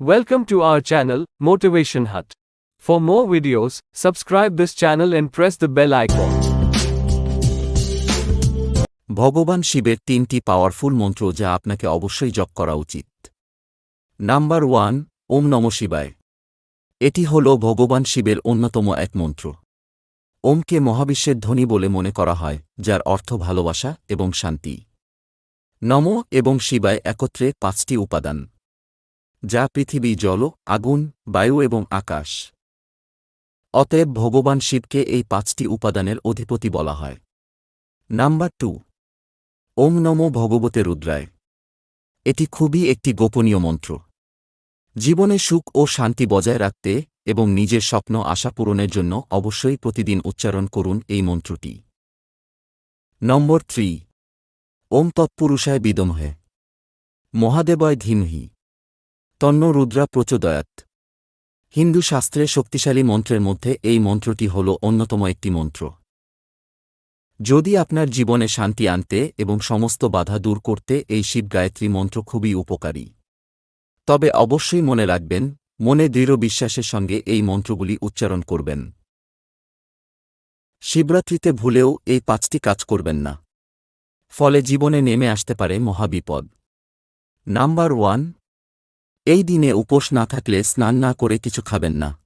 Welcome to our channel, Motivation Hut. For more videos, subscribe this channel and press the bell icon. ভগবান শিবের তিনটি powerful মন্ত্র যা আপনাকে অবশ্যই জপ করা উচিত। নাম্বার ওয়ান ওম নম শিবায়। এটি হল ভগবান শিবের অন্যতম এক মন্ত্র। ওমকে মহাবিশ্বের ধ্বনি বলে মনে করা হয় যার অর্থ ভালোবাসা এবং শান্তি। নম এবং শিবায় একত্রে পাঁচটি উপাদান। যা পৃথিবী জল, আগুন, বায়ু এবং আকাশ। অতএব ভগবান শিবকে এই পাঁচটি উপাদানের অধিপতি বলা হয়। Number two. ওম নম ভগবতে রুদ্রায়। এটি খুবই একটি গোপনীয় মন্ত্র। জীবনে সুখ ও শান্তি বজায় রাখতে এবং নিজের স্বপ্ন আশা পূরণের জন্য অবশ্যই প্রতিদিন উচ্চারণ করুন এই মন্ত্রটি। Number three. ওম তৎপুরুষায় বিদমহে। মহাদেবয় ধীমহি। তন্ন রুদ্রা প্রচোদয়াত। হিন্দু শাস্ত্রে শক্তিশালী মন্ত্রের মধ্যে এই মন্ত্রটি হল অন্যতম একটি মন্ত্র। যদি আপনার জীবনে শান্তি আনতে এবং সমস্ত বাধা দূর করতে এই শিব গায়ত্রী মন্ত্র খুবই উপকারী। তবে অবশ্যই মনে রাখবেন, মনে দৃঢ় বিশ্বাসের সঙ্গে এই মন্ত্রগুলি উচ্চারণ করবেন। শিবরাত্রিতে ভুলেও এই পাঁচটি কাজ করবেন না। ফলে জীবনে নেমে আসতে পারে মহাবিপদ। নাম্বার ওয়ান এই দিনে উপোস না থাকলে স্নান না করে কিছু খাবেন না।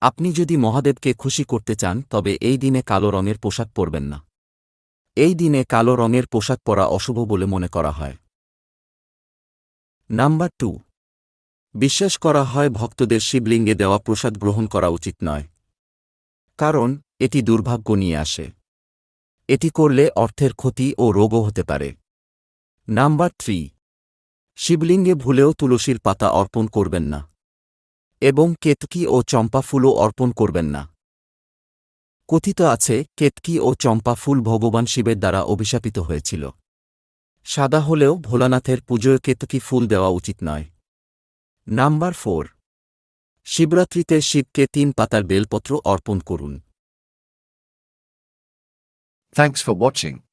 আপনি যদি মহাদেবকে খুশি করতে চান, তবে এই দিনে কালো রঙের পোশাক পরবেন না। এই দিনে কালো রঙের পোশাক পরা অশুভ বলে মনে করা হয়। Number two. বিশ্বাস করা হয় ভক্তদের শিবলিঙ্গে দেওয়া প্রসাদ গ্রহণ করা উচিত নয়। কারণ, এটি দুর্ভাগ্য নিয়ে আসে। এটি করলে অর্থের ক্ষতি ও রোগও হতে পারে। Number three. শিবলিঙ্গে ভুলেও তুলসীর পাতা অর্পণ করবেন না। এবং কেতকী ও চম্পা ফুলও অর্পণ করবেন না। কথিত আছে, কেতকী ও চম্পা ফুল ভগবান শিবের দ্বারা অভিশাপিত হয়েছিল। সাদা হলেও ভোলানাথের পুজোয় কেতকী ফুল দেওয়া উচিত নয়। Number four. শিবরাত্রিতে শিবকে তিন পাতার বেলপত্র অর্পণ করুন। Thanks for watching.